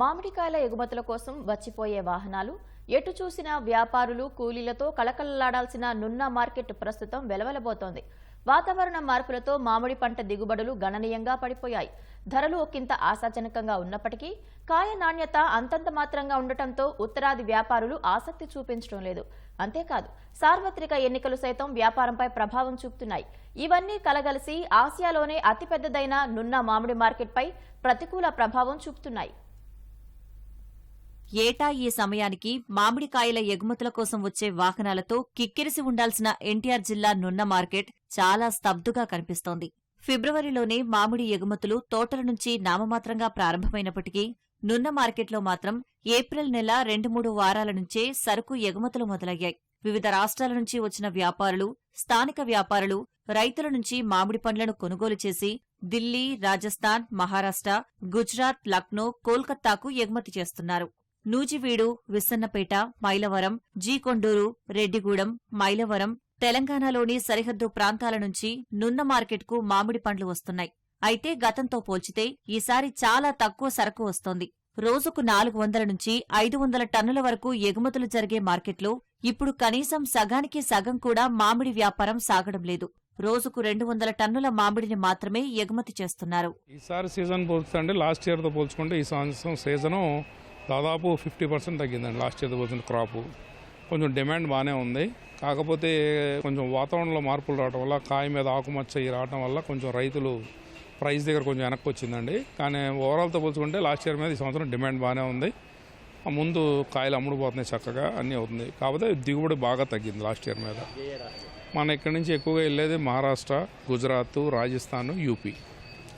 మామిడికాయల ఎగుమతుల కోసం వచ్చిపోయే వాహనాలు ఎటు చూసినా వ్యాపారులు కూలీలతో కళకళలాడాల్సిన నున్న మార్కెట్ ప్రస్తుతం వెలవెలబోతోంది. వాతావరణ మార్పులతో మామిడి పంట దిగుబడులు గణనీయంగా పడిపోయాయి. ధరలు ఒకంత ఆశాజనకంగా ఉన్నప్పటికీ కాయ నాణ్యత అంతంత మాత్రంగా ఉండటంతో ఉత్తరాది వ్యాపారులు ఆసక్తి చూపించడం లేదు. అంతేకాదు సార్వత్రిక ఎన్నికలు సైతం వ్యాపారంపై ప్రభావం చూపుతున్నాయి. ఇవన్నీ కలగలిసి ఆసియాలోనే అతిపెద్దదైన నున్న మామిడి మార్కెట్పై ప్రతికూల ప్రభావం చూపుతున్నాయి. ఏటా ఈ సమయానికి మామిడికాయల ఎగుమతుల కోసం వచ్చే వాహనాలతో కిక్కిరిసి ఉండాల్సిన ఎన్టీఆర్ జిల్లా నున్న మార్కెట్ చాలా స్తబ్దుగా కనిపిస్తోంది. ఫిబ్రవరిలోనే మామిడి ఎగుమతులు తోటల నుంచి నామమాత్రంగా ప్రారంభమైనప్పటికీ నున్న మార్కెట్లో మాత్రం ఏప్రిల్ నెల రెండు మూడు వారాల నుంచే సరుకు ఎగుమతులు మొదలయ్యాయి. వివిధ రాష్ట్రాల నుంచి వచ్చిన వ్యాపారులు స్థానిక వ్యాపారులు రైతుల నుంచి మామిడి పండ్లను కొనుగోలు చేసి ఢిల్లీ రాజస్థాన్ మహారాష్ట్ర గుజరాత్ లక్నో కోల్కతాకు ఎగుమతి చేస్తున్నారు. నూజివీడు విస్సన్నపేట మైలవరం జీకొండూరు రెడ్డిగూడెం మైలవరం తెలంగాణలోని సరిహద్దు ప్రాంతాల నుంచి నున్న మార్కెట్కు మామిడి పండ్లు వస్తున్నాయి. అయితే గతంతో పోల్చితే ఈసారి చాలా తక్కువ సరకు వస్తోంది. రోజుకు నాలుగు వందల నుంచి ఐదు వందల టన్నుల వరకు ఎగుమతులు జరిగే మార్కెట్లో ఇప్పుడు కనీసం సగానికి సగం కూడా మామిడి వ్యాపారం సాగడం లేదు. రోజుకు రెండు వందల టన్నుల మామిడిని మాత్రమే ఎగుమతి చేస్తున్నారు. ఈసారి సీజన్ పోల్చుకుంటే లాస్ట్ ఇయర్తో పోల్చుకుంటే ఈ సంవత్సరం సీజను దాదాపు ఫిఫ్టీ పర్సెంట్ తగ్గిందండి లాస్ట్ ఇయర్తో పోసిన క్రాప్ కొంచెం డిమాండ్ బాగానే ఉంది. కాకపోతే కొంచెం వాతావరణంలో మార్పులు రావడం వల్ల కాయ మీద ఆకుమచ్చ ఈ రావడం వల్ల కొంచెం రైతులు ప్రైస్ దగ్గర కొంచెం వెనక్కి వచ్చిందండి. కానీ ఓవరాల్తో పోల్చుకుంటే లాస్ట్ ఇయర్ మీద ఈ సంవత్సరం డిమాండ్ బాగానే ఉంది. ముందు కాయలు అమ్ముడుపోతున్నాయి చక్కగా అన్నీ అవుతుంది. కాకపోతే దిగుబడి బాగా తగ్గింది లాస్ట్ ఇయర్ మీద. మన ఇక్కడి నుంచి ఎక్కువగా వెళ్ళేది మహారాష్ట్ర గుజరాత్ రాజస్థాన్ యూపీ.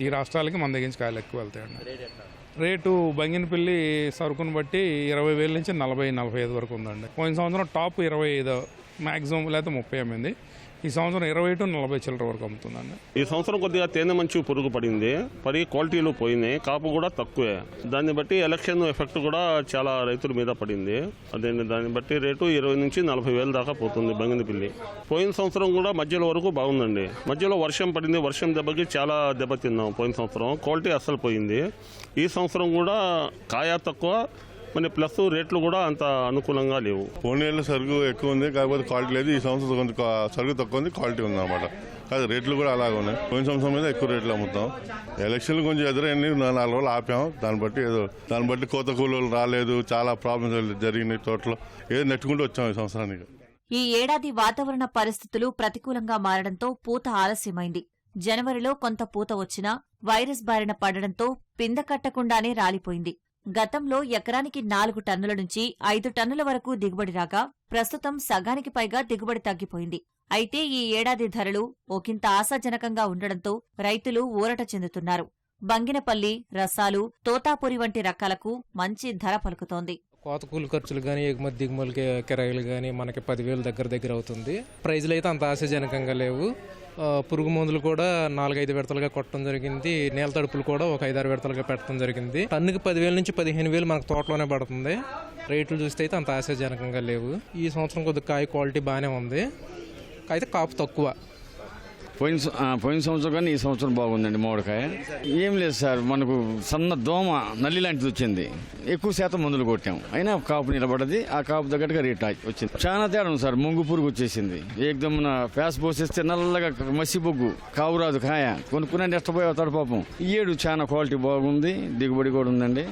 ఈ రాష్ట్రాలకి మన దగ్గర నుంచి కాయలు ఎక్కువ వెళ్తాయండి. రేటు బంగినపల్లి సరుకును బట్టి ఇరవై వేల నుంచి నలభై నలభై ఐదు వరకు ఉందండి. పోయిన సంవత్సరం టాప్ ఇరవై ఐదు మ్యాక్సిమం లేకపోతే ముప్పై అమ్మింది ఈ సంవత్సరం ఇరవై టు నలభై చిల్లర వరకు అమ్ముతుందండి ఈ సంవత్సరం కొద్దిగా తేనె మంచు పురుగు పడింది పరి క్వాలిటీలు పోయినాయి. కాపు కూడా తక్కువే. దాన్ని బట్టి ఎలక్షన్ ఎఫెక్ట్ కూడా చాలా రైతుల మీద పడింది. అదే దాన్ని బట్టి రేటు ఇరవై నుంచి నలభై వేల దాకా పోతుంది బంగినపిల్లి. పోయిన సంవత్సరం కూడా మధ్యలో వరకు బాగుందండి. మధ్యలో వర్షం పడింది. వర్షం దెబ్బకి చాలా దెబ్బతిన్నాం పోయిన సంవత్సరం. క్వాలిటీ అస్సలు పోయింది. ఈ సంవత్సరం కూడా కాయ తక్కువ మరి ప్లస్ రేట్లు కూడా అంత అనుకూలంగా లేవు. పోనీళ్ళ సరుకు ఎక్కువ ఉంది కాకపోతే క్వాలిటీ లేదు. ఈ సంవత్సరం కొంచెం కా- సరుకు తక్కువ ఉంది క్వాలిటీ ఉంది అనమాట కాదు రేట్లు కూడా అలాగే ఉన్నాయి. పోయిన సంవత్సరం మీద ఎక్కువ రేట్లు అమ్ముతాం. ఎలక్షన్లు కొంచెం ఎదురైంది నాలుగు రోజులు ఆపాం. దాన్ని బట్టి ఏదో దాన్ని బట్టి కోత కూలీలు రాలేదు చాలా ప్రాబ్లమ్స్ జరిగినాయి తోటలో. ఏదో నెట్టుకుంటూ వచ్చాం ఈ సంవత్సరానికి. ఈ ఏడాది వాతావరణ పరిస్థితులు ప్రతికూలంగా మారడంతో పూత ఆలస్యమైంది. జనవరిలో కొంత పూత వచ్చినా వైరస్ బారిన పడడంతో పింద కట్టకుండానే రాలిపోయింది. గతంలో ఎకరానికి నాలుగు టన్నుల నుంచి ఐదు టన్నుల వరకు దిగుబడి రాగా ప్రస్తుతం సగానికి పైగా దిగుబడి తగ్గిపోయింది. అయితే ఈ ఏడాది ధరలు ఒకంత ఆశాజనకంగా ఉండడంతో రైతులు ఊరట చెందుతున్నారు. బంగినపల్లి రసాలు తోతాపురి వంటి రకాలకు మంచి ధర పలుకుతోంది. కోత కూలి ఖర్చులు కానీ ఎగుమతి దిగుమతులకి కిరాయిలు కానీ మనకి పదివేలు దగ్గర దగ్గర అవుతుంది. ప్రైజ్లు అయితే అంత ఆశాజనకంగా లేవు. పురుగు మందులు కూడా నాలుగైదు విడతలుగా కొట్టడం జరిగింది. నేల తడుపులు కూడా ఒక ఐదారు విడతలుగా పెట్టడం జరిగింది. టన్నుకి పదివేల నుంచి పదిహేను వేలు మనకు తోటలోనే పడుతుంది. రేట్లు చూస్తే అయితే అంత ఆశాజనకంగా లేవు. ఈ సంవత్సరం కొద్దిగా కాయ క్వాలిటీ బాగానే ఉంది. అయితే కాపు తక్కువ. పోయిన పోయిన సంవత్సరం కానీ ఈ సంవత్సరం బాగుందండి మామిడికాయ. ఏం లేదు సార్ మనకు సన్న దోమ నల్లి లాంటిది వచ్చింది. ఎక్కువ శాతం మందులు కొట్టాం. అయినా కాపు నిలబడది ఆ కాపు తగ్గట్టుగా రేట్ వచ్చింది. చాలా తేడా ఉంది సార్ ముంగు పురుగు వచ్చేసింది. ఏకదమ్ నా ఫ్యాస్ పోసేస్తే నల్లగా మసి బొగ్గు కావురాదు కాయ. కొనుక్కునే నష్టపోయే అవుతాడు పాపం. ఈ ఏడు చాలా క్వాలిటీ బాగుంది దిగుబడి కూడా ఉందండి.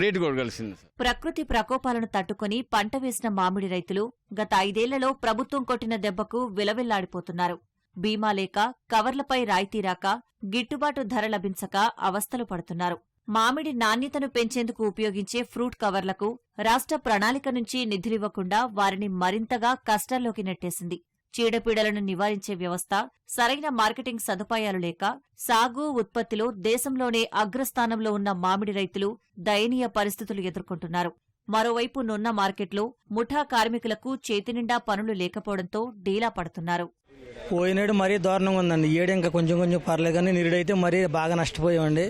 రేటు కూడా కలిసింది ప్రకృతి ప్రకోపాలను తట్టుకుని పంట వేసిన మామిడి రైతులు గత ఐదేళ్ళలో ప్రభుత్వం కొట్టిన దెబ్బకు విలవిల్లాడిపోతున్నారు. బీమా లేక కవర్లపై రాయితీ రాక గిట్టుబాటు ధర లభించక అవస్థలు పడుతున్నారు. మామిడి నాణ్యతను పెంచేందుకు ఉపయోగించే ఫ్రూట్ కవర్లకు రాష్ట్ర ప్రణాళిక నుంచి నిధులివ్వకుండా వారిని మరింతగా కష్టాల్లోకి నెట్టేసింది. చీడపీడలను నివారించే వ్యవస్థ సరైన మార్కెటింగ్ సదుపాయాలు లేక సాగు ఉత్పత్తిలో దేశంలోనే అగ్రస్థానంలో ఉన్న మామిడి రైతులు దయనీయ పరిస్థితులు ఎదుర్కొంటున్నారు. మరోవైపు నున్న మార్కెట్లో ముఠా కార్మికులకు చేతినిండా పనులు లేకపోవడంతో డీలా పడుతున్నారు. పోయినేడు మరీ దారుణంగా ఉందండి. ఏడు ఇంకా కొంచెం కొంచెం పర్లేదు కానీ నిరుడైతే మరీ బాగా నష్టపోయామండి.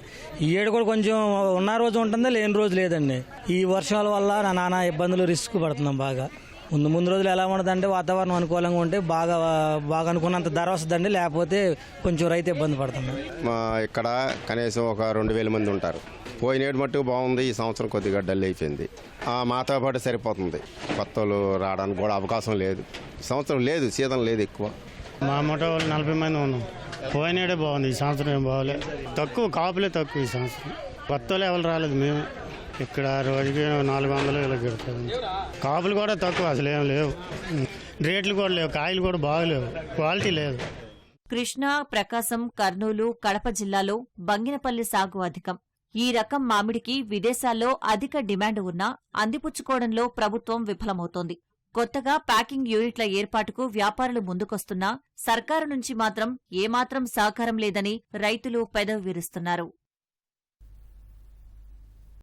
ఈ ఏడు కూడా కొంచెం ఉన్న రోజు ఉంటుందా లేని రోజు లేదండి. ఈ వర్షాల వల్ల నా నానా ఇబ్బందులు రిస్క్ పడుతున్నాం బాగా. ముందు ముందు రోజులు ఎలా ఉండదంటే వాతావరణం అనుకూలంగా ఉంటే బాగా బాగా అనుకున్నంత ధర వస్తుందండి. లేకపోతే కొంచెం రైతు ఇబ్బంది పడుతున్నాం. మా ఇక్కడ కనీసం ఒక రెండు వేల మంది ఉంటారు. పోయినేడు మట్టుకు బాగుంది. ఈ సంవత్సరం కొద్దిగా డల్ అయిపోయింది. మాతో పాటు సరిపోతుంది. కొత్త వాళ్ళు రావడానికి కూడా అవకాశం లేదు. సంవత్సరం లేదు సీజన్ లేదు ఎక్కువ. మా మూట వాళ్ళు నలభై మంది ఉన్నాం. పోయినాడే బాగుంది ఈ సంవత్సరం ఏం బాగోలే. తక్కువ కాపులే తక్కువ ఈ సంవత్సరం. కొత్త వాళ్ళు ఎవరు రాలేదు మేము. ఇక్కడ రోజుకి నాలుగు వందలు ఇలా పెడతాం కాపులు కూడా తక్కువ అసలు ఏం లేవు. రేట్లు కూడా లేవు కాయలు కూడా బాగలేవు క్వాలిటీ లేదు. కృష్ణా ప్రకాశం కర్నూలు కడప జిల్లాలో బంగినపల్లి సాగు అధికం. ఈ రకం మామిడికి విదేశాల్లో అధిక డిమాండ్ ఉన్నా అందిపుచ్చుకోవడంలో ప్రభుత్వం విఫలమవుతోంది. కొత్తగా ప్యాకింగ్ యూనిట్ల ఏర్పాటుకు వ్యాపారులు ముందుకొస్తున్నా సర్కారు నుంచి మాత్రం ఏమాత్రం సహకారం లేదని రైతులు పెదవి విరుస్తున్నారు.